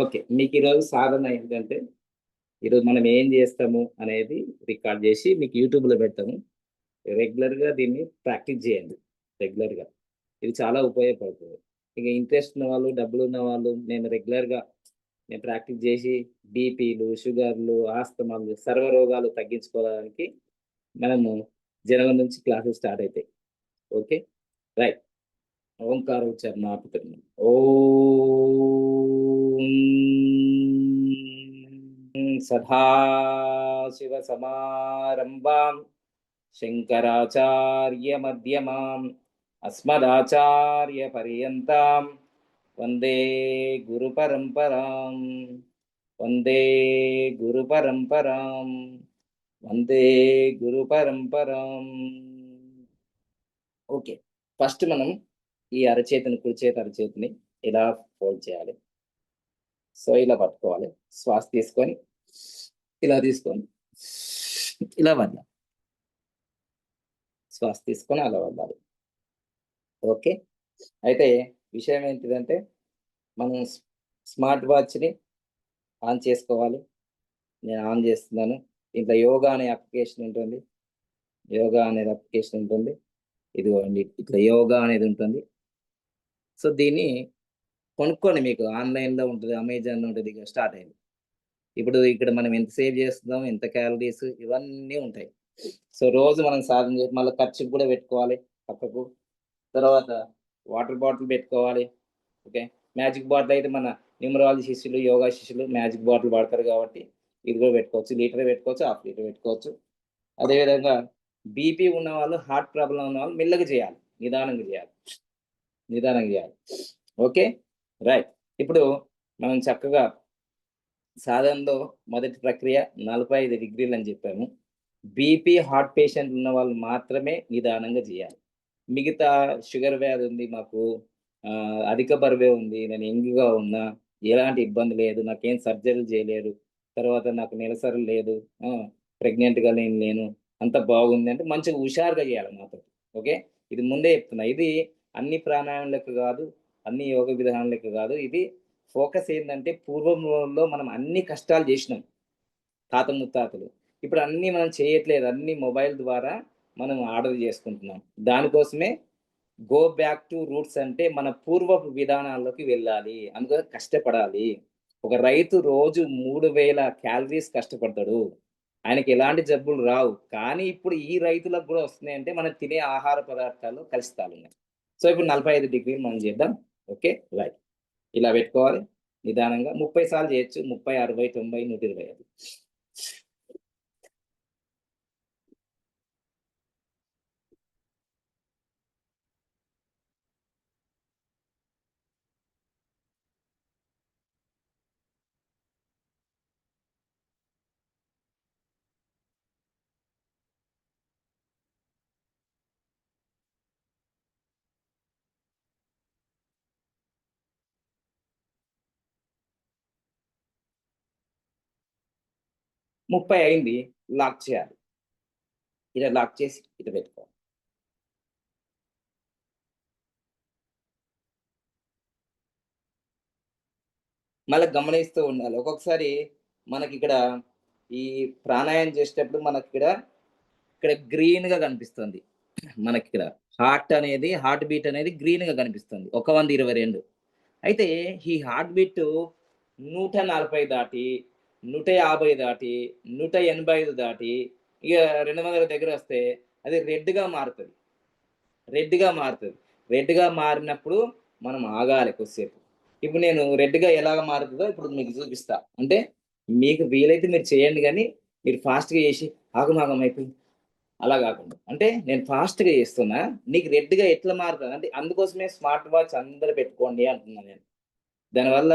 Okay మీకు ఈరోజు సాధన ఏంటంటే ఈరోజు మనం ఏం చేస్తాము అనేది రికార్డ్ చేసి మీకు యూట్యూబ్లో పెడతాము. రెగ్యులర్గా దీన్ని ప్రాక్టీస్ చేయండి రెగ్యులర్గా. ఇది చాలా ఉపయోగపడుతుంది. ఇక ఇంట్రెస్ట్ ఉన్న వాళ్ళు డబ్బులు ఉన్న వాళ్ళు నేను రెగ్యులర్గా నేను ప్రాక్టీస్ చేసి బీపీలు షుగర్లు ఆస్తమాలు సర్వరోగాలు తగ్గించుకోవడానికి మనము జనవరి నుంచి క్లాసెస్ స్టార్ట్ అవుతాయి ఓకే? రైట్. ఓంకార ఉచ్చారణ ఆపుతున్నాం ఓ సదాశివ సమారంభాం శంకరాచార్య మధ్యమాం అస్మదాచార్య పర్యంతాం వందే గురు పరంపరాం వందే గురు పరంపరాం వందే గురు పరంపరాం ఓకే ఫస్ట్ మనం ఈ అరచేతిని కుడి అరచేతిని ఇలా ఫోల్డ్ చేయాలి. సో ఇలా పట్టుకోవాలి. శ్వాస తీసుకొని ఇలా తీసుకొని ఇలా వదలాలి శ్వాస తీసుకొని అలా వదలాలి ఓకే అయితే విషయం ఏంటిదంటే మనం స్మార్ట్ వాచ్ని ఆన్ చేసుకోవాలి నేను ఆన్ చేస్తున్నాను ఇంట్లో యోగా అనే అప్లికేషన్ ఉంటుంది యోగా అనేది అప్లికేషన్ ఉంటుంది ఇదిగోండి ఇట్లా యోగా అనేది ఉంటుంది సో దీన్ని కొనుక్కోండి మీకు ఆన్లైన్లో ఉంటుంది అమెజాన్లో ఉంటుంది ఇక స్టార్ట్ అయింది ఇప్పుడు ఇక్కడ మనం ఎంత సేవ్ చేస్తున్నాం ఎంత క్యాలరీస్ ఇవన్నీ ఉంటాయి. సో రోజు మనం సాధన చేసి మళ్ళీ ఖర్చు కూడా పెట్టుకోవాలి పక్కకు. తర్వాత వాటర్ బాటిల్ పెట్టుకోవాలి ఓకే? మ్యాజిక్ బాటిల్ అయితే మన న్యూమరాలజీ శిష్యులు యోగా శిష్యులు మ్యాజిక్ బాటిల్ వాడతారు కాబట్టి ఇది కూడా పెట్టుకోవచ్చు. లీటర్ పెట్టుకోవచ్చు హాఫ్ లీటర్ పెట్టుకోవచ్చు. అదేవిధంగా బీపీ ఉన్న వాళ్ళు హార్ట్ ప్రాబ్లం ఉన్న వాళ్ళు మెల్లగా చేయాలి నిదానంగా చేయాలి. నిదానంగా చేయాలి. ఓకే? రైట్. ఇప్పుడు మనం చక్కగా సాధనలో మొదటి ప్రక్రియ నలభై ఐదు డిగ్రీలు అని చెప్పాము. బీపీ హార్ట్ పేషెంట్ ఉన్న వాళ్ళు మాత్రమే నిదానంగా చేయాలి. మిగతా షుగర్ వ్యాధి ఉంది మాకు అధిక బరువే ఉంది నేను ఎంగిగా ఉన్నా ఎలాంటి ఇబ్బంది లేదు నాకేం సర్జరీలు చేయలేరు తర్వాత నాకు నెలసరి లేదు ప్రెగ్నెంట్గా నేను లేను అంత బాగుంది అంటే మంచిగా హుషారుగా చేయాలి మాతో ఓకే? ఇది ముందే చెప్తున్నా. ఇది అన్ని ప్రాణాయాములకు కాదు అన్ని యోగ విధానాలకు కాదు ఇది ఫోకస్ ఏంటంటే పూర్వంలో మనం అన్ని కష్టాలు చేసినాం. తాత ముత్తాతలు. ఇప్పుడు అన్నీ మనం చేయట్లేదు. అన్ని మొబైల్ ద్వారా మనం ఆర్డర్ చేసుకుంటున్నాం. దానికోసమే గో బ్యాక్ టు రూట్స్ అంటే మన పూర్వపు విధానాల్లోకి వెళ్ళాలి. అందుకని కష్టపడాలి. ఒక రైతు రోజు మూడు వేల క్యాలరీస్ కష్టపడతాడు. ఆయనకి ఎలాంటి జబ్బులు రావు. కానీ ఇప్పుడు ఈ రైతులకు కూడా వస్తున్నాయి అంటే మనం తినే ఆహార పదార్థాలు కలుస్తాలు ఉన్నాయి సో ఇప్పుడు నలభై ఐదు డిగ్రీలు మనం చేద్దాం. ఓకే? రైట్ ఇలా పెట్టుకోవాలి. నిదానంగా ముప్పై సార్లు చేయొచ్చు. ముప్పై అరవై తొంభై నూట ఇరవై ఐదు ముప్పై అయింది. లాక్ చేయాలి. ఇలా లాక్ చేసి ఇటు పెట్టుకోవాలి. మళ్ళీ గమనిస్తూ ఉండాలి. ఒక్కొక్కసారి మనకి ఇక్కడ ఈ ప్రాణాయామం చేసేటప్పుడు మనకి ఇక్కడ ఇక్కడ గ్రీన్గా కనిపిస్తుంది. మనకి ఇక్కడ హార్ట్ అనేది హార్ట్ బీట్ అనేది గ్రీన్గా కనిపిస్తుంది. ఒక వంద ఇరవై రెండు. అయితే ఈ హార్ట్ బీట్ నూట నలభై దాటి నూట యాభై దాటి నూట ఎనభై ఐదు దాటి ఇక రెండు వందల దగ్గర వస్తే అది రెడ్గా మారుతుంది. రెడ్గా మారుతుంది. రెడ్గా మారినప్పుడు మనం ఆగాలి కొద్దిసేపు. ఇప్పుడు నేను రెడ్గా ఎలాగ మారుతుందో ఇప్పుడు మీకు చూపిస్తా. అంటే మీకు వీలైతే మీరు చేయండి కానీ మీరు ఫాస్ట్గా చేసి ఆగమాగం అయిపోయింది. అలా కాకుండా. అంటే నేను ఫాస్ట్గా చేస్తున్నా నీకు రెడ్గా ఎట్లా మారుతుంది? అంటే అందుకోసమే స్మార్ట్ వాచ్ అందరు పెట్టుకోండి అంటున్నాను నేను. దానివల్ల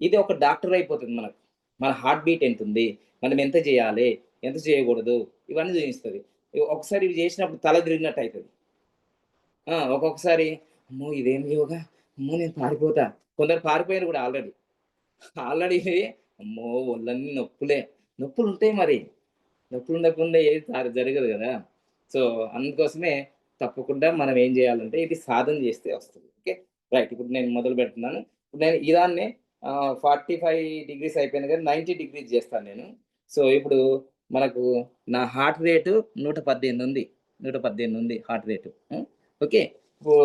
ఇది ఒక డాక్టర్ అయిపోతుంది మనకు. మన హార్ట్ బీట్ ఎంత ఉంది మనం ఎంత చేయాలి? ఎంత చేయకూడదు? ఇవన్నీ చూపిస్తుంది. ఒకసారి ఇవి చేసినప్పుడు తల తిరిగినట్టు అవుతుంది ఒక్కొక్కసారి అమ్మో ఇదేం యోగా? అమ్మో నేను పారిపోతా. కొందరు పారిపోయారు కూడా ఆల్రెడీ ఆల్రెడీ అమ్మో ఒళ్ళన్నీ నొప్పులే. నొప్పులు ఉంటాయి మరి. నొప్పులు ఉండకుండా ఏది జరగదు కదా. సో అందుకోసమే తప్పకుండా మనం ఏం చేయాలంటే ఇది సాధన చేస్తే వస్తుంది. ఓకే? రైట్. ఇప్పుడు నేను మొదలు పెడుతున్నాను. ఇప్పుడు నేను ఇదాన్నే ఫార్టీ ఫైవ్ డిగ్రీస్ అయిపోయింది కానీ నైంటీ డిగ్రీస్ చేస్తాను నేను. సో ఇప్పుడు మనకు నా హార్ట్ రేటు నూట పద్దెనిమిది ఉంది. నూట పద్దెనిమిది ఉంది హార్ట్ రేటు. ఓకే? ఇప్పుడు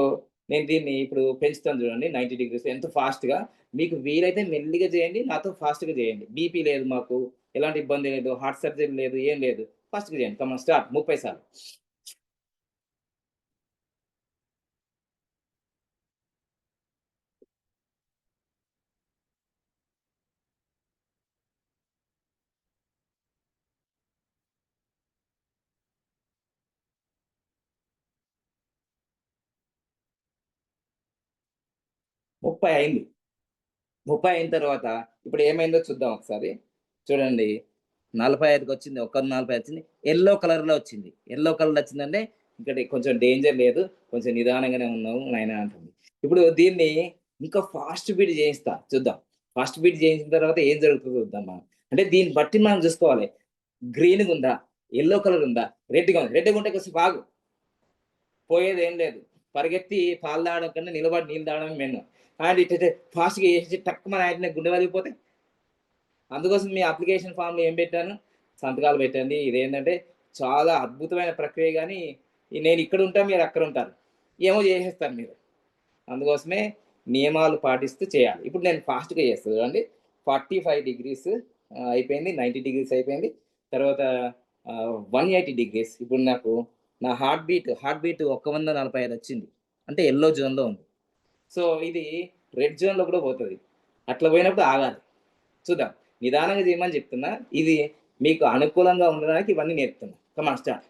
నేను దీన్ని ఇప్పుడు పెంచుతాను చూడండి నైంటీ డిగ్రీస్. ఎంత ఫాస్ట్గా? మీకు వీలైతే మెల్లిగా చేయండి నాతో ఫాస్ట్గా చేయండి. బీపీ లేదు మాకు ఎలాంటి ఇబ్బంది లేదు హార్ట్ సర్జరీ లేదు ఏం లేదు. ఫాస్ట్గా చేయండి. Come on start. ముప్పై సార్లు. ముప్పై అయింది ముప్పై అయిన తర్వాత ఇప్పుడు ఏమైందో చూద్దాం ఒకసారి. చూడండి. నలభై ఐదుకి వచ్చింది. ఒక్క నలభై వచ్చింది. ఎల్లో కలర్లో వచ్చింది. ఎల్లో కలర్ వచ్చిందంటే ఇక్కడ కొంచెం డేంజర్ లేదు. కొంచెం నిదానంగానే ఉన్నాము నాయన అంటుంది. ఇప్పుడు దీన్ని ఇంకా ఫాస్ట్ బీట్ చేయిస్తా. చూద్దాం. ఫాస్ట్ బీట్ చేయించిన తర్వాత ఏం జరుగుతుందో చూద్దాం మనం. అంటే దీన్ని బట్టి మనం చూసుకోవాలి. గ్రీన్గా ఉందా? ఎల్లో కలర్ ఉందా? రెడ్గా ఉంది. రెడ్గా ఉంటే కొంచెం బాగు. పోయేది ఏం లేదు. పరిగెత్తి పాలు తాగడం కన్నా నిలబడి నీళ్ళు తాగడం మెన్ను అండ్ ఇట్ ఫాస్ట్గా వేసి టక్ మన ఆయన గుండె వదిలిపోతే? అందుకోసం మీ అప్లికేషన్ ఫామ్లో ఏం పెట్టాను? సంతకాలు పెట్టండి. ఇదేంటంటే చాలా అద్భుతమైన ప్రక్రియ కానీ నేను ఇక్కడ ఉంటా మీరు అక్కడ ఉంటారు. ఏమో చేసేస్తారు మీరు. అందుకోసమే నియమాలు పాటిస్తూ చేయాలి. ఇప్పుడు నేను ఫాస్ట్గా చేస్తాను చూడండి. ఫార్టీ ఫైవ్ డిగ్రీస్ అయిపోయింది. నైంటీ డిగ్రీస్ అయిపోయింది. తర్వాత వన్ ఎయిటీ డిగ్రీస్ ఇప్పుడు నాకు నా హార్ట్ బీట్ హార్ట్ బీట్ ఒక్క వంద నలభై ఐదు వచ్చింది. అంటే ఎల్లో జోన్లో ఉంది. సో ఇది రెడ్ జోన్లో కూడా పోతుంది. అట్లా పోయినప్పుడు ఆగాలి. చూద్దాం. నిదానంగా చేయమని చెప్తున్నా. ఇది మీకు అనుకూలంగా ఉండడానికి ఇవన్నీ నేర్పుతున్నా. కమాన్ స్టార్ట్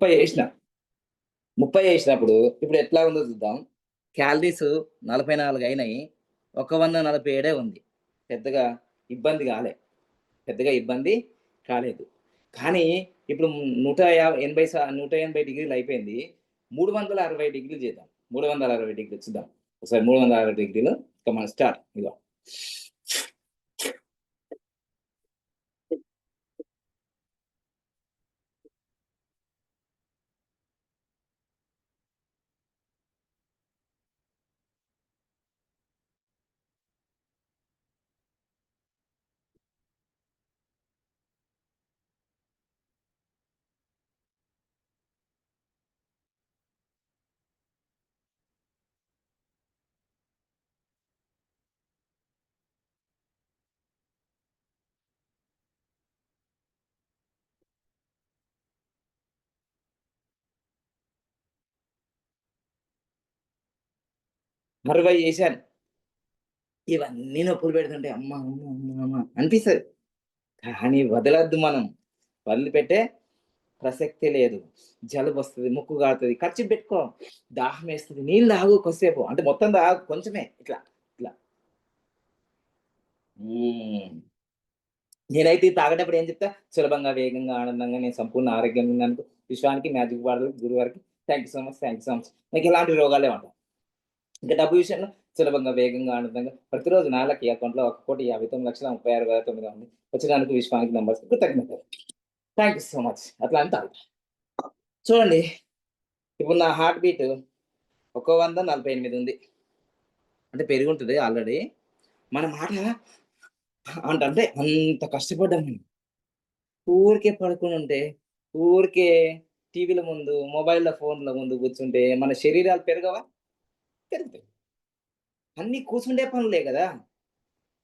ముప్పై వేసిన. ముప్పై వేసినప్పుడు ఇప్పుడు ఎట్లా ఉందో చూద్దాం. క్యాలరీస్ నలభై నాలుగు అయినాయి. ఒక వంద నలభై ఏడే ఉంది. పెద్దగా ఇబ్బంది కాలే. పెద్దగా ఇబ్బంది కాలేదు. కానీ ఇప్పుడు నూట యాభై ఎనభై సా నూట ఎనభై డిగ్రీలు అయిపోయింది. మూడు వందల అరవై డిగ్రీలు చేద్దాం. మూడు వందల అరవై డిగ్రీలు చూద్దాం. ఒకసారి మూడు వందల అరవై డిగ్రీలు. ఇక మన స్టార్ట్ ఇదో అరవై చేశాను ఇవన్నీ నొప్పులు పెడుతుంటే అమ్మ అమ్మ అమ్మ అమ్మ అనిపిస్తుంది. కానీ వదలద్దు మనం. వదిలిపెట్టే ప్రసక్తి లేదు. జలుబు వస్తుంది ముక్కు కాడుతుంది ఖర్చు పెట్టుకో. దాహం వేస్తుంది నీళ్ళు తాగు కొద్దిసేపు. అంటే మొత్తం తాగు కొంచెమే ఇట్లా ఇట్లా. నేనైతే తాగేటప్పుడు ఏం చెప్తా? సులభంగా వేగంగా ఆనందంగా నేను సంపూర్ణ ఆరోగ్యంగా ఉన్నాను. విశ్వానికి మ్యాజిక్ వాడలకు గురువారికి thank you so much thank you so much. నాకు ఎలాంటి రోగాలే ఉంటాయి ఇంకా డబ్బు విషయంలో సులభంగా వేగంగా ఆనందంగా ప్రతిరోజు నాలుగు అకౌంట్లో ఒక కోటి యాభై తొమ్మిది లక్షల ముప్పై ఆరు వేల తొమ్మిది ఉంది వచ్చినందుకు విశ్వానికి నంబర్స్ కృతజ్ఞతలు. థ్యాంక్ యూ సో మచ్ అట్లా అంతా. చూడండి ఇప్పుడు నా హార్ట్ బీట్ ఒక వంద నలభై ఎనిమిది ఉంది. అంటే పెరుగుంటుంది ఉంటుంది ఆల్రెడీ మన మాట అంటే అంత కష్టపడ్డాం ఊరికే పడుకుని ఉంటే ఊరికే టీవీల ముందు మొబైల్లో ఫోన్ల ముందు కూర్చుంటే మన శరీరాలు పెరగవా? పెరుగుతాయి అన్నీ కూర్చుండే పనులే కదా.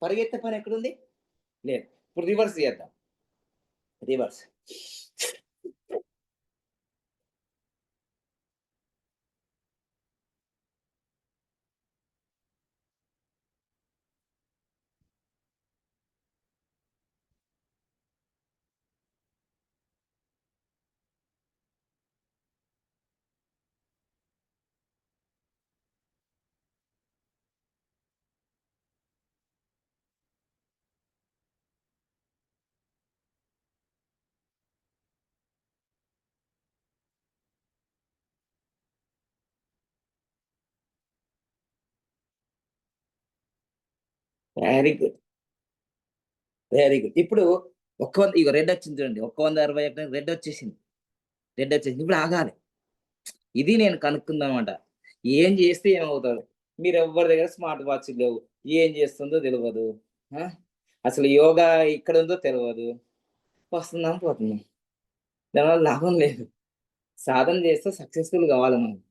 పరిగెత్తే పని ఎక్కడుంది? లేదు. ఇప్పుడు రివర్స్ చేద్దాం. Reverse very good very good ఇప్పుడు ఒక్క వంద ఇక రెడ్ వచ్చింది చూడండి. ఒక్క వంద అరవై ఒకటి రెడ్ వచ్చేసింది. రెడ్ వచ్చేసింది. ఇప్పుడు ఆగాలి. ఇది నేను కనుక్కుందనమాట ఏం చేస్తే ఏమవుతారు మీరు ఎవరి దగ్గర స్మార్ట్ వాచ్ లేవు. ఏం చేస్తుందో తెలియదు ఆ? అసలు యోగా ఇక్కడ ఉందో తెలియదు వస్తున్నాం పోతున్నాం దానివల్ల లాభం లేదు. సాధన చేస్తే సక్సెస్ఫుల్ కావాలి మనం.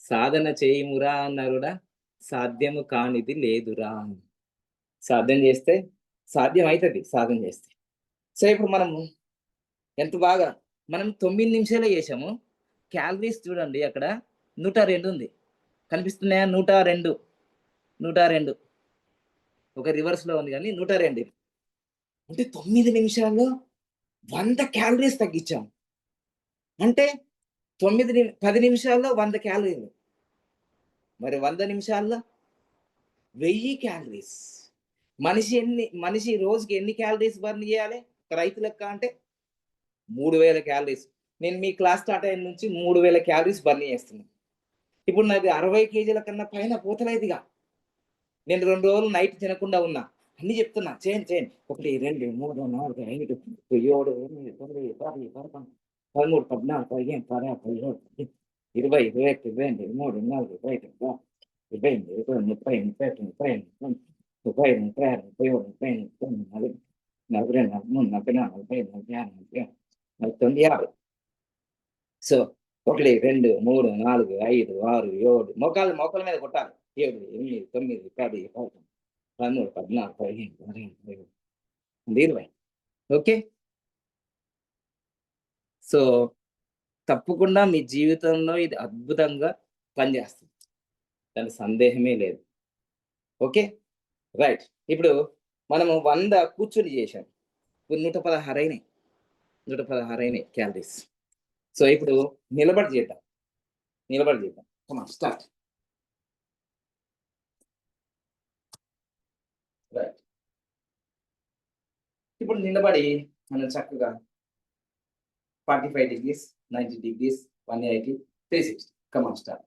సాధన చేయుమురా అన్నారుడా? సాధ్యము కానిది లేదురా అని. సాధన చేస్తే సాధ్యం అవుతుంది సాధన చేస్తే. సో ఇప్పుడు మనము ఎంత బాగా మనం తొమ్మిది నిమిషాలే చేసాము క్యాలరీస్ చూడండి అక్కడ నూట రెండు ఉంది. కనిపిస్తున్నాయా? నూట రెండు. నూట రెండు. ఒక రివర్స్లో ఉంది కానీ నూట రెండు. అంటే తొమ్మిది నిమిషాల్లో వంద క్యాలరీస్ తగ్గించాం. అంటే తొమ్మిది ని- పది నిమిషాల్లో వంద క్యాలరీలు మరి వంద నిమిషాల్లో వెయ్యి క్యాలరీస్ మనిషి ఎన్ని మనిషి రోజుకి ఎన్ని క్యాలరీస్ బర్న్ చేయాలి? రైతు లెక్క అంటే మూడు వేల క్యాలరీస్ నేను మీ క్లాస్ స్టార్ట్ అయిన నుంచి మూడు వేల క్యాలరీస్ బర్న్ చేస్తున్నాను ఇప్పుడు నాది అరవై కేజీల కన్నా పైన పోతలేదుగా నేను రెండు రోజులు నైట్ తినకుండా ఉన్నా. అన్ని చెప్తున్నా చేయండి చేయండి. ఒకటి రెండు మూడు నాలుగు ఐదు ఏడు ఎనిమిది తొమ్మిది పది పదకొండు పదమూడు పద్నాలుగు పదిహేను పదహారు పదిహేడు ఇరవై ఇరవై ఒకటి ఇరవై రెండు ఇరవై మూడు ఇరవై నాలుగు ఇరవై ఐదు ఇరవై ఇరవై ఎనిమిది ఇరవై ముప్పై ముప్పై ఒకటి ముప్పై ఎనిమిది ముప్పై ముప్పై ఐదు ముప్పై ఆరు ముప్పై ఏడు ముప్పై ముప్పై నలభై నలభై రెండు నలభై మూడు నలభై నాలుగు నలభై నలభై ఆరు నలభై నలభై తొమ్మిది యాభై సో ఒకటి రెండు మూడు నాలుగు ఐదు ఆరు ఏడు మోకాలు మోకాల మీద కొట్టాలి ఏడు ఎనిమిది తొమ్మిది పది పదకొండు పదమూడు పద్నాలుగు పదిహేను పదిహేను పదిహేను ఇరవై ఓకే సో తప్పకుండా మీ జీవితంలో ఇది అద్భుతంగా పనిచేస్తుంది. దాని సందేహమే లేదు. ఓకే? రైట్ ఇప్పుడు మనము వంద కూర్చుని చేసాం ఇప్పుడు నూట పదహారు అయినాయి. నూట పదహారు అయినాయి క్యాలరీస్ సో ఇప్పుడు నిలబడి చేద్దాం. నిలబడి చేద్దాం. కమా స్టార్ట్ రైట్ ఇప్పుడు నిలబడి మనం చక్కగా forty five degrees ninety degrees one eighty three sixty come on start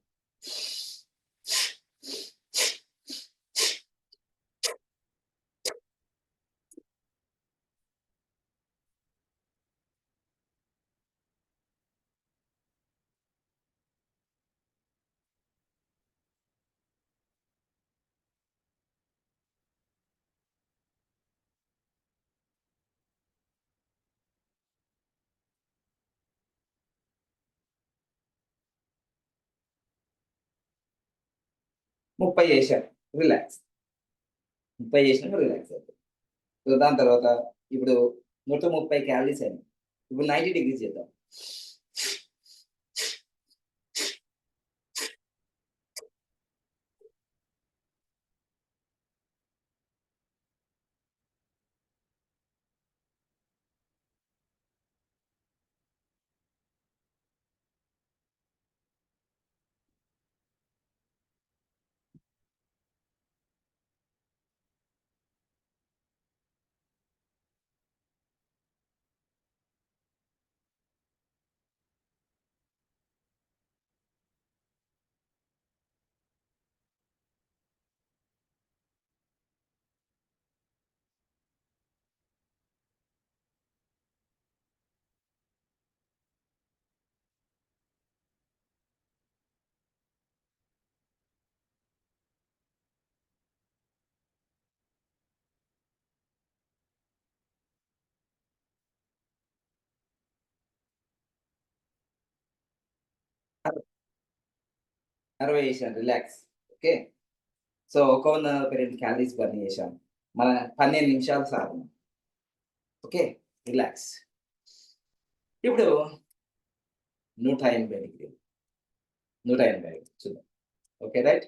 ముప్పై చేశాను రిలాక్స్ ముప్పై చేసినాక రిలాక్స్ అవుతుంది సో దాని తర్వాత ఇప్పుడు నూట ముప్పై క్యాలరీస్ అయినాయి ఇప్పుడు నైంటీ డిగ్రీస్ చేద్దాం. అరవై చేశాను రిలాక్స్ ఓకే సో ఒక వంద ఒక రెండు క్యాలరీస్ బర్న్ చేశాం మన పన్నెండు నిమిషాలు సాధన. ఓకే రిలాక్స్ ఇప్పుడు నూట ఎనభై డిగ్రీ. నూట ఎనభై ఐదు. చూద్దాం. ఓకే రైట్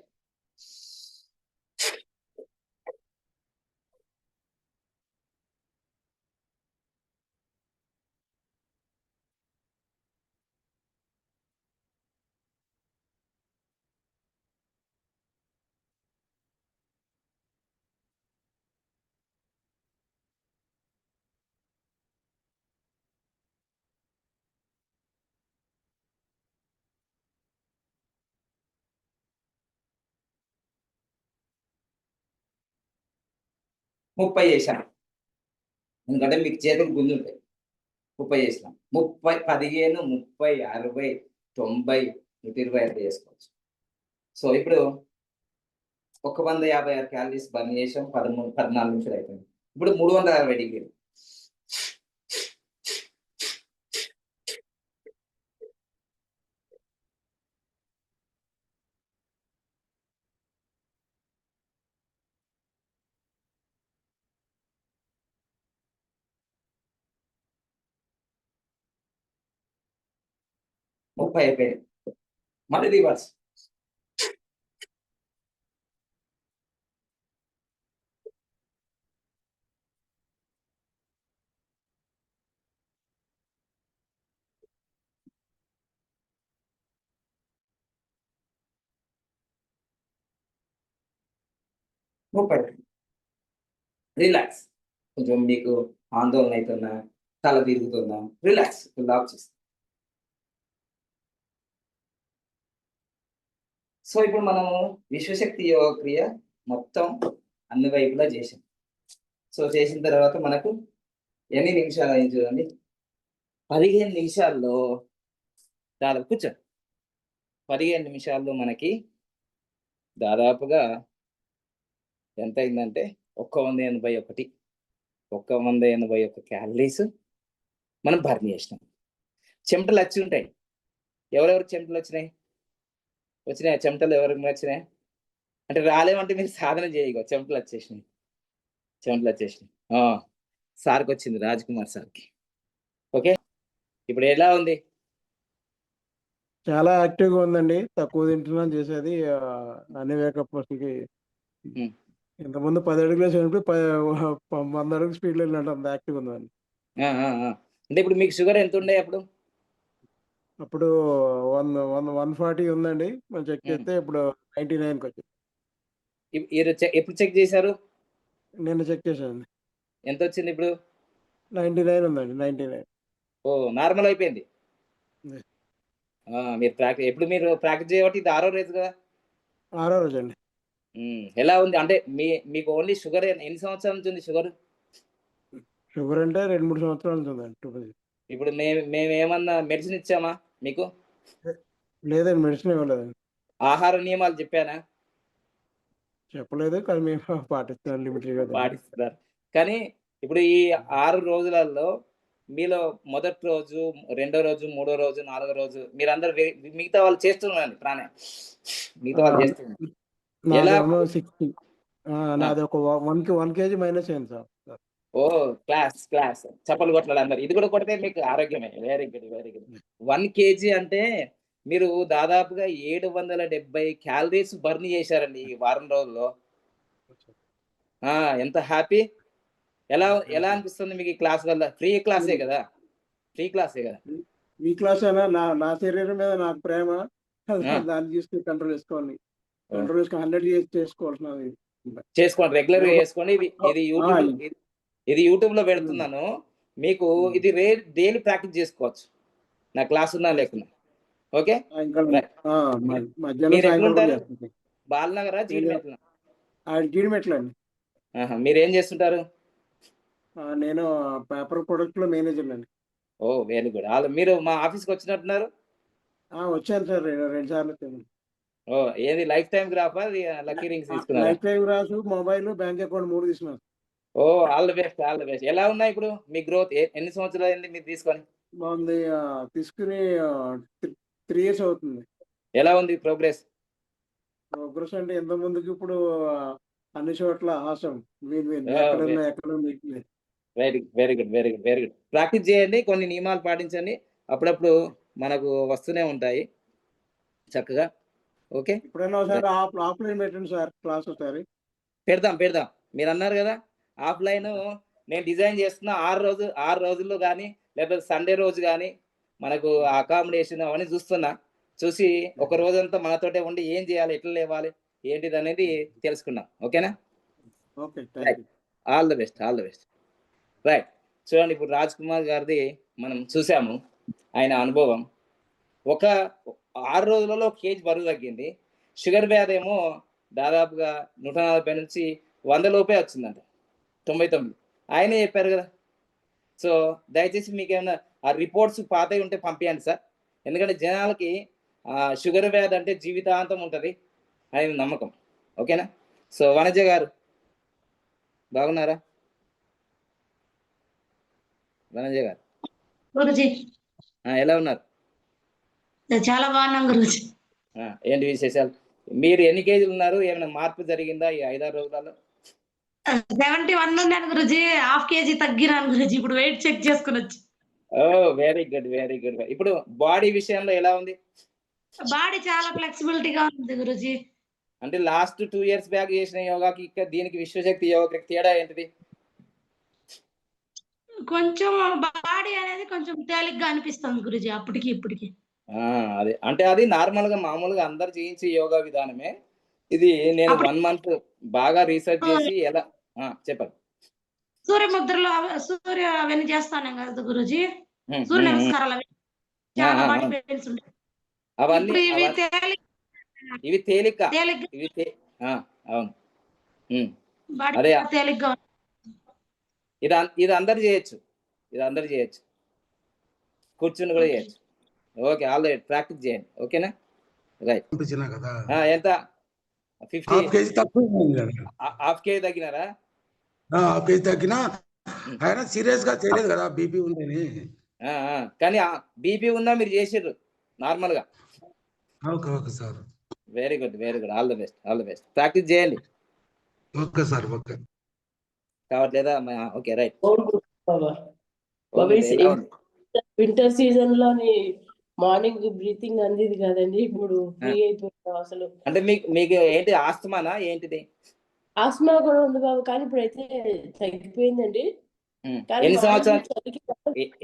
ముప్పై చేశాను. ఎందుకంటే మీకు చేతులు గుంజుంటాయి. ముప్పై చేసినాం. ముప్పై పదిహేను ముప్పై అరవై తొంభై నూట ఇరవై ఐదు చేసుకోవచ్చు. సో ఇప్పుడు ఒక వంద యాభై ఆరు క్యాలరీస్ బర్న్ చేసాం. పదమూడు పద్నాలుగు నిమిషాలు అయిపోయింది. ఇప్పుడు మూడు వందల అరవై డిగ్రీలు. ముప్పై అయిపోయింది మళ్ళీ రివర్స్ ముప్పై రిలాక్స్ కొంచెం మీకు ఆందోళన అవుతున్నా తల తిరుగుతున్నా రిలాక్స్ లాక్ చేస్తా సో ఇప్పుడు మనము విశ్వశక్తి యోగ క్రియ మొత్తం అన్ని వైపులా చేసాం. సో చేసిన తర్వాత మనకు ఎన్ని నిమిషాలు అయింది చూడండి. పదిహేను నిమిషాల్లో దాదాపు కూర్చో. పదిహేను నిమిషాల్లో మనకి దాదాపుగా ఎంత అయిందంటే ఒక్క వంద ఎనభై ఒకటి. ఒక్క వంద ఎనభై ఒక క్యాలరీస్ మనం బర్న్ చేసినాం. చెమటలు వచ్చి ఉంటాయి. ఎవరెవరికి చెమటలు వచ్చినాయి? వచ్చినాయి చెమటలు ఎవరికి వచ్చినాయి అంటే రాలేమంటే మీరు సాధన చేయగో చెమటలు వచ్చేసినాయి. చెమటలు వచ్చేసినాయి. ఆ, సార్కి వచ్చింది రాజ్ కుమార్ సార్కి. ఓకే? ఇప్పుడు ఎలా ఉంది? చాలా యాక్టివ్గా ఉందండి. తక్కువ తింటున్నాను చేసేది అన్ని వేకప్కి Hmm. ఇంతకుముందు పది అడుగులు వేసినప్పుడు వంద అడుగులు స్పీడ్లో వెళ్ళినట్టు అంత యాక్టివ్గా ఉందండి. అంటే ఇప్పుడు మీకు షుగర్ ఎంత ఉండే అప్పుడు? అప్పుడు వన్ వన్ వన్ ఫార్టీ ఉందండి. మనం చెక్. చేస్తే ఇప్పుడు నైంటీ నైన్కి వచ్చింది. ఇప్- చె- ఎప్పుడు చెక్ చేశారు? నిన్న చెక్ చేశాను ఎంత వచ్చింది ఇప్పుడు? నైంటీ నైన్ ఉందండి నైంటీ నైన్. ఓ నార్మల్ అయిపోయింది. ఆ, మీరు ప్రాక్టీస్ ఎప్పుడు మీరు ప్రాక్టీస్ చేయబట్టి ఇది ఆరో రోజు కదా? ఆరో రోజు అండి. ఉమ్, ఎలా ఉంది? అంటే మీ మీకు ఓన్లీ షుగర్ ఎన్ని సంవత్సరాల నుంచి ఉంది షుగర్? షుగర్ అంటే రెండు మూడు సంవత్సరాల నుంచి ఉందండి టూ ఇప్పుడు మేము మేము ఏమన్నా మెడిసిన్ ఇచ్చామా? మీకు లేదండి మెడిసిన్ ఇవ్వలేదండి. ఆహార నియమాలు చెప్పానా? చెప్పలేదు కానీ మేము పాటిస్తాం లిమిటెడ్గా పాటిస్తున్నారు. కానీ ఇప్పుడు ఈ ఆరు రోజులలో మీలో మొదటి రోజు రెండో రోజు మూడో రోజు నాలుగో రోజు మీరందరూ వే- మిగతా వాళ్ళు చేస్తున్నారండి ప్రాణాయం మిగతా వాళ్ళు. చేస్తున్నారు. నాది ఒక వన్ వన్ కేజీ మైనస్ అయింది సార్. ఓ క్లాస్ క్లాస్. చప్పలు కొట్టాలి అందరు. ఇది కూడా కొడితే మీకు ఆరోగ్యమే. Very good very good one KG అంటే మీరు దాదాపుగా ఏడు వందల డెబ్బై క్యాలరీస్ బర్న్ చేశారండి ఈ వారం రోజుల్లో. ఆ ఎంత హ్యాపీ ఎలా ఎలా అనిపిస్తుంది మీకు ఈ క్లాస్ వల్ల? ఫ్రీ క్లాసే కదా? ఫ్రీ క్లాసే కదా? ఈ క్లాస్ నా నా శరీరం మీద నాకు ప్రేమ. దాన్ని చూసి కంట్రోల్ చేసుకోవాలి. కంట్రోల్ చేసుకొని హండ్రెడ్ ఇయర్స్ చేసుకోవాల్సినది. చేసుకోండి రెగ్యులర్గా చేసుకోండి. ఇది ఇది యూట్యూబ్ ఇది- యూట్యూబ్లో పెడుతున్నాను మీకు ఇది రే డైలీ ప్రాక్టీస్ చేసుకోవచ్చు. నా క్లాస్ ఉన్నా లేకున్నా. ఓకే. బాలనగరా జీడిమెట్ల? మీరు ఏం చేస్తుంటారు నేను పేపర్ ప్రొడక్ట్లో మేనేజర్ అండి. ఓ వెరీ గుడ్. వాళ్ళు మీరు మా ఆఫీస్కి వచ్చినట్టున్నారు? వచ్చాను సార్ రెండు సార్లు ఓ ఏది లైఫ్ టైం గ్రాఫా లక్కీ రింగ్స్ తీసుకున్నారు? లైఫ్ టైం రాసు మొబైల్ బ్యాంక్ అకౌంట్ మూడు తీసుకున్నాను. ఓ all the best all the best ఎలా ఉన్నాయి ఇప్పుడు మీ గ్రోత్ ఎన్ని సంవత్సరాలు అయింది మీరు తీసుకొని? బాగుంది. తీసుకుని త్రీ ఇయర్స్ అవుతుంది. ఎలా ఉంది ప్రోగ్రెస్ ప్రోగ్రెస్ అంటే ఎంత ముందుకు ఇప్పుడు అన్ని చోట్ల Haasam very very good very good very good practice చేయండి కొన్ని నియమాలు పాటించండి. అప్పుడప్పుడు మనకు వస్తూనే ఉంటాయి. చక్కగా. ఓకే ఎప్పుడైనా ఒకసారి ఆఫ్ ఆఫ్లైన్ పెట్టండి సార్ క్లాస్ ఒకసారి. పెడదాం పెడదాం. మీరు అన్నారు కదా? ఆఫ్లైన్ నేను డిజైన్ చేస్తున్న ఆరు రోజు ఆరు రోజుల్లో కానీ లేకపోతే సండే రోజు కానీ మనకు అకామిడేషన్ అవన్నీ చూస్తున్నా. చూసి ఒక రోజంతా మనతోటే ఉండి ఏం చేయాలి ఎట్లా లేవాలి ఏంటిది అనేది తెలుసుకున్నాం. ఓకేనా? All the best all the best right చూడండి ఇప్పుడు రాజ్ కుమార్ గారిది మనం చూసాము ఆయన అనుభవం. ఒక ఆరు రోజులలో కేజీ బరువు తగ్గింది. షుగర్ వ్యాధి ఏమో దాదాపుగా నూట నలభై నుంచి వంద లోపే వచ్చిందంట. తొంభై తొమ్మిది. ఆయనే చెప్పారు కదా. సో దయచేసి మీకు ఏమైనా ఆ రిపోర్ట్స్ పాతవి ఉంటే పంపించండి సార్. ఎందుకంటే జనాలకి షుగర్ వ్యాధి అంటే జీవితాంతం ఉంటుంది అనేది నమ్మకం. ఓకేనా? సో వనజ గారు బాగున్నారా? వనజ గారు. ఎలా ఉన్నారు? చాలా బాగున్నాం గురుజీ. ఏంటి విశేషాలు? మీరు ఎన్ని కేజీలు ఉన్నారు? ఏమైనా మార్పు జరిగిందా ఈ ఐదారు రోజులలో? సెవెంటీ వన్ ఉన్నాను గురుజీ హాఫ్ కేజీ తగ్గినాను గురుజీ ఇప్పుడు వెయిట్ చెక్ చేసుకుని వచ్చి. ఓ వెరీ గుడ్ వెరీ గుడ్. ఇప్పుడు బాడీ విషయంలో ఎలా ఉంది? బాడీ చాలా ఫ్లెక్సిబిలిటీగా ఉంది గురుజీ. అంటే లాస్ట్ టూ ఇయర్స్ బ్యాక్ చేసిన యోగాకి ఇక్కడ దీనికి విశ్వశక్తి యోగాకి తేడా ఏంటిది? కొంచెం బాడీ అనేది కొంచెం తేలిగ్గా అనిపిస్తుంది గురుజీ అప్పటికి ఇప్పటికి. అదే. అంటే అది నార్మల్గా మామూలుగా అందరు చేయించే యోగా విధానమే. ఇది నేను వన్ మంత్ బాగా రీసెర్చ్ చేసి ఎలా చెప్పండి. సూర్య ముద్రలో అవ- సూర్య అవన్నీ చేస్తాను కదా గురుజీ? సూర్య. నమస్కారాలు అవన్నీ ఇవి తేలిక ఇవి అవును. అదే. తేలిగ్గా. ఇది ఇది అందరు చేయొచ్చు. ఇది అందరు చేయొచ్చు. కూర్చుని కూడా చేయొచ్చు. ఓకే ఆల్ రైట్ ప్రాక్టీస్ చేయండి. ఓకేనా? రైట్. ఎంత. Half KG తగ్గినారా? కేజీ తగ్గినా ఆయన సీరియస్గా చేయలేదు కదా బీపీ ఉందని. ఆ, ఆ. కానీ బీపీ ఉందా మీరు చేసిర్రు నార్మల్గా okay okay sir. Very good very good all the best all the best practice చేయండి. Okay sir okay. కావట్లేదా? Okay right. వింటర్ సీజన్లోని మార్నింగ్ బ్రీతింగ్ అందిది కదండి ఇప్పుడు ఫ్రీ అయిపోయింది అసలు. అంటే మీకు మీకు ఏంటి ఆస్తమానా ఏంటిది? ఆస్మా కూడా ఉంది బాబు కానీ ఇప్పుడైతే తగ్గిపోయిందండి. ఎన్ని సంవత్సరాలు?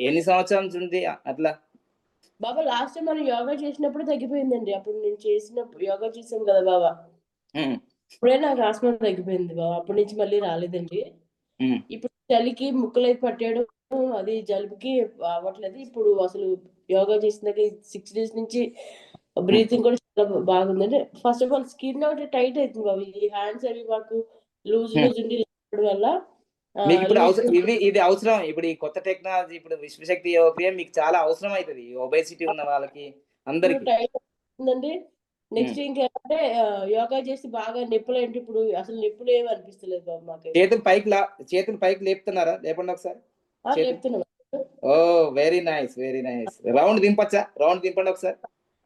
ఎన్ని సంవత్సరాల నుంచి ఉంది అట్లా. బాబా లాస్ట్ టైం మనం యోగా చేసినప్పుడు తగ్గిపోయిందండి. అప్పుడు నేను చేసినప్పుడు యోగా చేశాను కదా బాబా. ఇప్పుడే నాకు ఆస్మా తగ్గిపోయింది బాబా. అప్పటి నుంచి మళ్ళీ రాలేదండి. ఇప్పుడు చలికి ముక్కులై పట్టేయడం అది జలుబుకి అవ్వట్లేదు. ఇప్పుడు అసలు యోగా చేసినాక సిక్స్ డేస్ నుంచి బ్రీతింగ్ కూడా చాలా బాగుందండి ఫస్ట్ ఆఫ్ ఆల్ స్కిన్ ఒకటి టైట్ అవుతుంది బాబు. ఈ హ్యాండ్స్ అవి మాకు లూజ్ Hmm. లూజ్ ఉండి లేకపోవడం వల్ల మీకు ఇప్పుడు అవసరం ఇవి ఇది అవసరం. ఇప్పుడు ఈ కొత్త టెక్నాలజీ ఇప్పుడు విశ్వశక్తి యోగా మీకు చాలా అవసరం అవుతుంది. ఒబేసిటీ ఉన్న వాళ్ళకి అందరికి. టైట్ అవుతుందండి. నెక్స్ట్ ఇంకేంటంటే ఆ, యోగా చేసి బాగా నొప్పులు ఏంటి ఇప్పుడు? అసలు నొప్పులు ఏమి అనిపిస్తలేదు బాబు మాకు చేతులు పైకి లా చేతులు పైకి లేపుతున్నారా? లేపండి ఒకసారి. చెప్తున్నాం ఓ very nice very nice round దింపచ్చా? Round దింపండి ఒకసారి.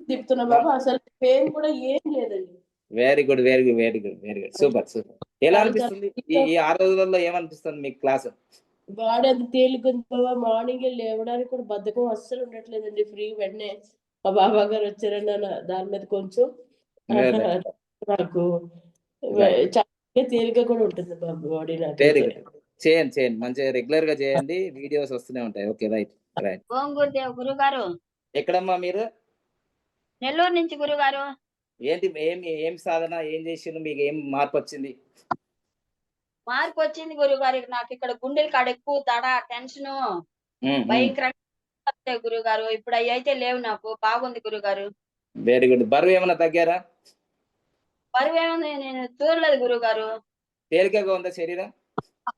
చెప్తున్నాం బాబు అసలు పెయిన్ కూడా ఏం లేదండి. Very good very good very good very good super super ఎలా అనిపిస్తుంది? ఈ ఆరు రోజులలో ఏమనిపిస్తుంది మీకు క్లాస్ బాడీ అంత తేలిక ఉంది బాబా మార్నింగ్ లేవడానికి కూడా బద్ధకం అస్సలు ఉండట్లేదండి ఫ్రీ వెంటనే మా బాబా గారు వచ్చారని అన్న- దాని మీద కొంచెం. నాకు. చాలా తేలిక కూడా ఉంటుంది బాబు బాడీ నాకు. వెరీ గుడ్ చేయండి చేయండి. మంచిగా రెగ్యులర్గా చేయండి. వీడియోస్ వస్తూనే ఉంటాయి. ఓకే రైట్ రైట్ ఓం గురుదేవ్ గురుగారు. ఎక్కడమ్మా మీరు? నెల్లూరు నుంచి గురుగారు. ఏంటి ఏం ఏం సాధన ఏం చేసిండ్రు మీకు ఏం మార్పు వచ్చింది మార్పు వచ్చింది గురుగారు నాకు ఇక్కడ గుండెలు కాడ ఎక్కువ తడ టెన్షన్. భయంకరంగా గురుగారు. ఇప్పుడు అవి అయితే లేవు నాకు బాగుంది గురుగారు. వెరీ గుడ్ బరువు ఏమైనా తగ్గారా? బరువు ఏముంది నేను చూడలేదు గురుగారు. తేలికగా ఉందా శరీరం?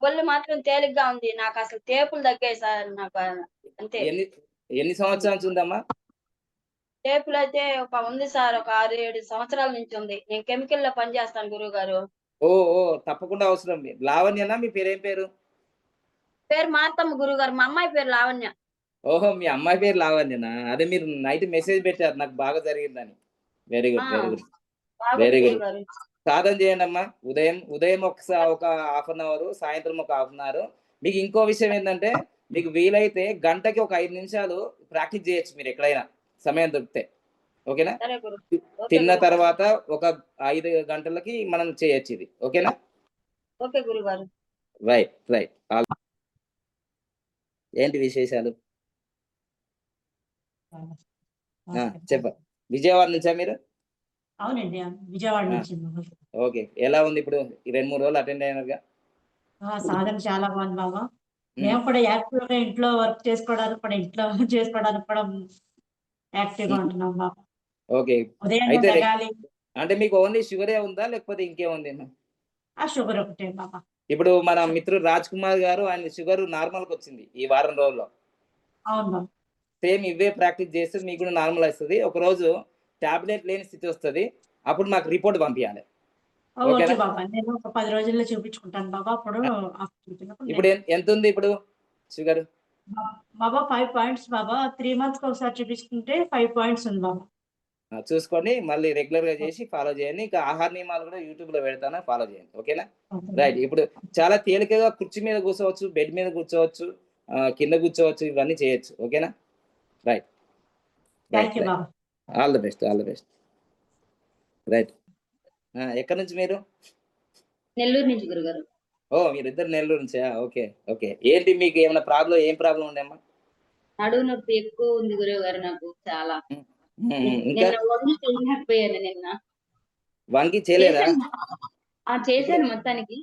ఒళ్ళు మాత్రం తేలిగ్గా ఉంది. నాకు అసలు తేపులు తగ్గాయి సార్ నాకు అంతే. ఎన్ని ఎన్ని సంవత్సరాల ఉందమ్మా? తేపులు అయితే ఒక ఉంది సార్ ఒక ఆరు ఏడు సంవత్సరాల నుంచి ఉంది. నేను కెమికల్లో పనిచేస్తాను గురువు గారు. ఓ ఓ తప్పకుండా అవసరం లావణ్యనా? మీ పేరు ఏం పేరు? పేరు మార్తమ్మ గురువు గారు. మా అమ్మాయి పేరు లావణ్య. ఓహో మీ అమ్మాయి పేరు లావణ్యనా? అదే మీరు నైట్ మెసేజ్ పెట్టారు. నాకు బాగా జరిగిందని. Very good very good good. గురుగారు సాధన చేయండి అమ్మా ఉదయం ఉదయం ఒకసారి ఒక హాఫ్ అన్ అవర్ సాయంత్రం ఒక హాఫ్ అన్ అవర్ మీకు ఇంకో విషయం ఏంటంటే మీకు వీలైతే గంటకి ఒక ఐదు నిమిషాలు ప్రాక్టీస్ చేయొచ్చు మీరు ఎక్కడైనా. సమయం దొరికితే. ఓకేనా? తిన్న. తర్వాత ఒక ఐదు గంటలకి మనం చేయొచ్చు ఇది. ఓకేనా? ఓకే గురుగారు. Right right. ఏంటి విశేషాలు? ఆ, చెప్ప. విజయవాడ నుంచా మీరు? అవునండి విజయవాడ. నుంచి ఓకే. ఎలా ఉంది ఇప్పుడు? ఈ రెండు మూడు రోజులు అటెండ్ అయినారుగా? ఆ, సాధన చాలా బాగుంది బాబా. మేము. కూడా యాక్టివ్గా ఇంట్లో వర్క్ చేసుకోవడానికి కూడా ఇంట్లో చేసుకోవడానికి కూడా యాక్టివ్గా ఉమ్. ఉంటున్నాం బాబా. ఓకే. ఉదయం అయితే రే- లెగాలి అంటే మీకు ఓన్లీ షుగరే ఉందా? లేకపోతే ఇంకేముంది? ఆ షుగర్ ఒకటే బాబా ఇప్పుడు మన మిత్రుడు రాజ్ కుమార్ గారు ఆయన షుగర్ నార్మల్కి వచ్చింది ఈ వారం రోజుల్లో. అవును బాబా. సేమ్ ఇవే ప్రాక్టీస్ చేస్తే మీకు కూడా నార్మల్ అవుతుంది ఒక రోజు టాబ్లెట్ లేని స్థితి వస్తుంది. అప్పుడు మాకు రిపోర్ట్ పంపించాలి ఓకే ఓకేనా? బాబా. నేను ఒక పది రోజుల్లో చూపించుకుంటాను బాబా. అప్పుడు ఇప్పుడు ఎంత ఉంది ఇప్పుడు షుగర్? బాబా ఫైవ్ పాయింట్స్ బాబా. త్రీ మంత్స్ ఒకసారి చూపించుకుంటే ఫైవ్ పాయింట్స్ ఉంది బాబా. చూసుకోండి మళ్ళీ రెగ్యులర్గా చేసి ఫాలో చేయండి. ఇంకా ఆహార నియమాలు కూడా యూట్యూబ్లో పెడతాను. ఫాలో చేయండి. ఓకేనా? రైట్ ఇప్పుడు చాలా తేలికగా కుర్చీ మీద కూర్చోవచ్చు బెడ్ మీద కూర్చోవచ్చు కింద కూర్చోవచ్చు ఇవన్నీ చేయొచ్చు. ఓకేనా? Right all the best all the best right ఎక్కడి నుంచి మీరు? నెల్లూరు నుంచి గురుగారు. ఓ మీరిద్దరు నెల్లూరు నుంచా ఓకే ఓకే. ఏంటి మీకు ఏమైనా ప్రాబ్లం ఏం ప్రాబ్లం ఉండేమ్మా నడువు నొప్పి ఎక్కువ ఉంది గురువు గారు నాకు చాలా. నిన్న వంగి చేయలేకపోయాను నిన్న. వంకి చేయలేదా. ఆ చేశాను మొత్తానికి.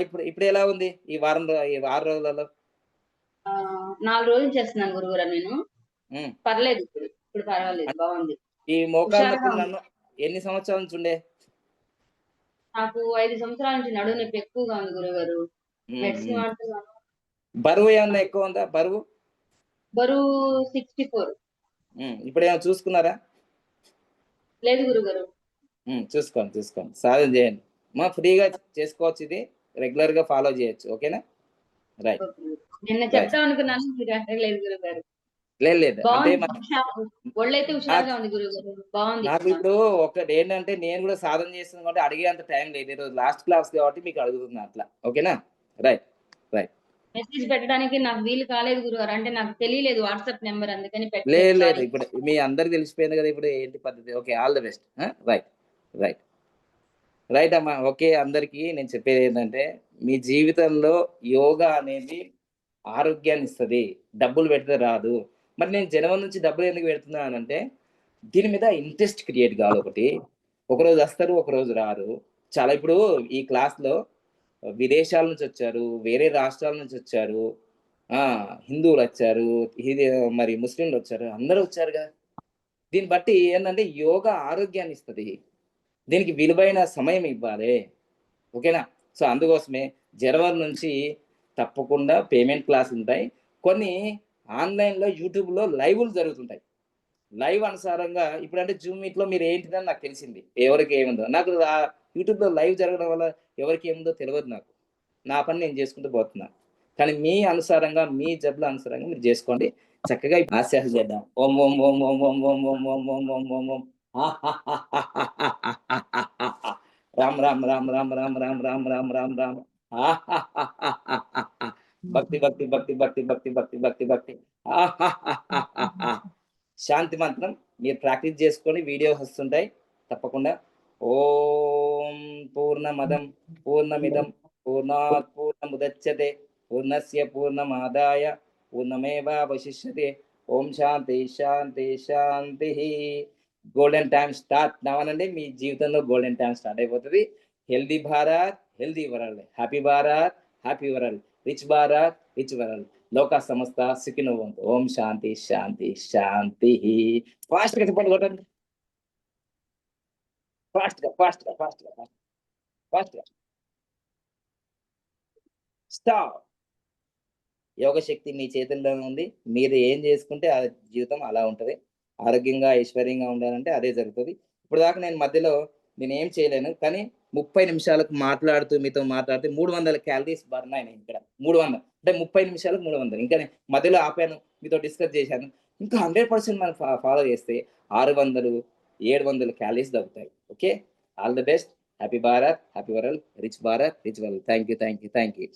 ఇప్పుడు ఇప్పుడు ఎలా ఉంది ఈ వారం ఈ ఆరు రోజులలో? నాలుగు రోజులు చేస్తున్నాను గురువుగారు నేను. పర్లేదు ఇప్పుడు. ఇప్పుడు పర్వాలేదు బాగుంది. ఈ నన్ను ఎన్ని సంవత్సరాల నుంచి ఉండే నాకు ఐదు సంవత్సరాల నుంచి నడువు నొప్పి ఎక్కువగా ఉంది గురుగారు. మెడిసిన్. వాడుతున్నాను బరువు ఏమన్నా ఎక్కువ ఉందా? బరువు? బరువు సిక్స్టీ ఫోర్. ఇప్పుడు ఏమైనా చూసుకున్నారా? లేదు గురుగారు. చూసుకోండి చూసుకోండి. సాధన చేయండి. మా ఫ్రీగా చేసుకోవచ్చు ఇది. రెగ్యులర్గా ఫాలో చేయొచ్చు. ఓకేనా? రైట్. నిన్న చెప్తాం అనుకున్నాను మీరు అడగలేదు గురుగారు. లేదు అంటే నాకు ఇప్పుడు ఒకటి ఏంటంటే నేను కూడా సాధన చేస్తున్నాను కాబట్టి అడిగే అంత టైం లేదు. ఈరోజు లాస్ట్ క్లాస్ కాబట్టి మీకు అడుగుతున్నా అట్లా. ఓకేనా? రైట్ మెసేజ్ పెట్టడానికి నాకు వీలు కాలేదు గురుగారు. అంటే నాకు తెలియలేదు వాట్సాప్ నెంబర్ అందుకని లేదు లేదు. ఇప్పుడు మీ అందరికి తెలిసిపోయింది కదా ఇప్పుడు ఏంటి పద్ధతి? Okay all the best right right right అమ్మా. ఓకే అందరికీ నేను చెప్పేది ఏంటంటే మీ జీవితంలో యోగా అనేది ఆరోగ్యాన్ని ఇస్తుంది. డబ్బులు పెడితే రాదు. మరి నేను జనవరి నుంచి డబ్బులు ఎందుకు పెడుతున్నాను అంటే దీని మీద ఇంట్రెస్ట్ క్రియేట్ కావాలి ఒకటి. ఒకరోజు వస్తారు ఒకరోజు రారు. చాలా ఇప్పుడు ఈ క్లాస్లో విదేశాల నుంచి వచ్చారు వేరే రాష్ట్రాల నుంచి వచ్చారు హిందువులు వచ్చారు మరి ముస్లింలు వచ్చారు అందరూ వచ్చారు కదా. దీన్ని బట్టి ఏంటంటే యోగా ఆరోగ్యాన్ని ఇస్తుంది. దీనికి విలువైన సమయం ఇవ్వాలి. ఓకేనా? సో అందుకోసమే జనవరి నుంచి తప్పకుండా పేమెంట్ క్లాస్ ఉంటాయి. కొన్ని ఆన్లైన్లో యూట్యూబ్లో లైవ్లు జరుగుతుంటాయి లైవ్ అనుసారంగా ఇప్పుడు అంటే జూమ్ మీట్లో మీరు ఏంటిదని నాకు తెలిసింది ఎవరికి ఏముందో నాకు ఆ యూట్యూబ్లో లైవ్ జరగడం వల్ల ఎవరికి ఏముందో తెలియదు నాకు నా పని నేను చేసుకుంటూ పోతున్నా కానీ మీ అనుసారంగా మీ జబ్బుల అనుసారంగా మీరు చేసుకోండి చక్కగా ఆశ్వాస చేద్దాం ఓం ఓం ఓం ఓం ఓం ఓం ఓం ఓం ఓం ఓం ఓం ఓం రామ్ రామ్ రామ్ రామ్ రామ్ రామ్ రామ్ రామ్ రామ్ రామ్ భక్తి భక్తి భక్తి భక్తి భక్తి భక్తి భక్తి భక్తి. శాంతి మంత్రం మీరు ప్రాక్టీస్ చేసుకొని వీడియోస్ వస్తుంటాయి. తప్పకుండా. ఓం పూర్ణమదం పూర్ణమిదం పూర్ణాత్ పూర్ణముదచ్చతే పూర్ణస్య పూర్ణమాదాయ పూర్ణమేవావశిష్యతే. ఓం శాంతి శాంతి శాంతి. గోల్డెన్ టైం స్టార్ట్ నవనండి మీ జీవితంలో గోల్డెన్ టైం స్టార్ట్ అయిపోతుంది. Healthy Bharat healthy world happy Bharat happy world rich Bharat rich world? లోక సంస్థ సుఖినవంతు. ఓం శాంతి శాంతి శాంతి. ఫాస్ట్గా చెప్పండి కొట్టండి. ఫాస్ట్గా ఫాస్ట్గా ఫాస్ట్గా ఫాస్ట్గా స్టాప్ యోగ శక్తి మీ చేతుల్లో ఉంది. మీరు ఏం చేసుకుంటే ఆ జీవితం అలా ఉంటది. ఆరోగ్యంగా ఐశ్వర్యంగా ఉండాలంటే అదే జరుగుతుంది. ఇప్పుడు దాకా నేను మధ్యలో నేను ఏం చేయలేను. కానీ ముప్పై నిమిషాలకు మాట్లాడుతూ మీతో మాట్లాడితే మూడు వందల క్యాలరీస్ బర్న్ అయినాయి ఇక్కడ. మూడు వందలు. అంటే ముప్పై నిమిషాలకు మూడు వందలు. ఇంకా నేను మధ్యలో ఆపాను మీతో డిస్కస్ చేశాను. ఇంకా హండ్రెడ్ పర్సెంట్ మనం ఫాలో చేస్తే ఆరు వందలు ఏడు వందల క్యాలరీస్ దొరుకుతాయి okay all the best happy Bharat happy world rich Bharat rich world thank you thank you thank you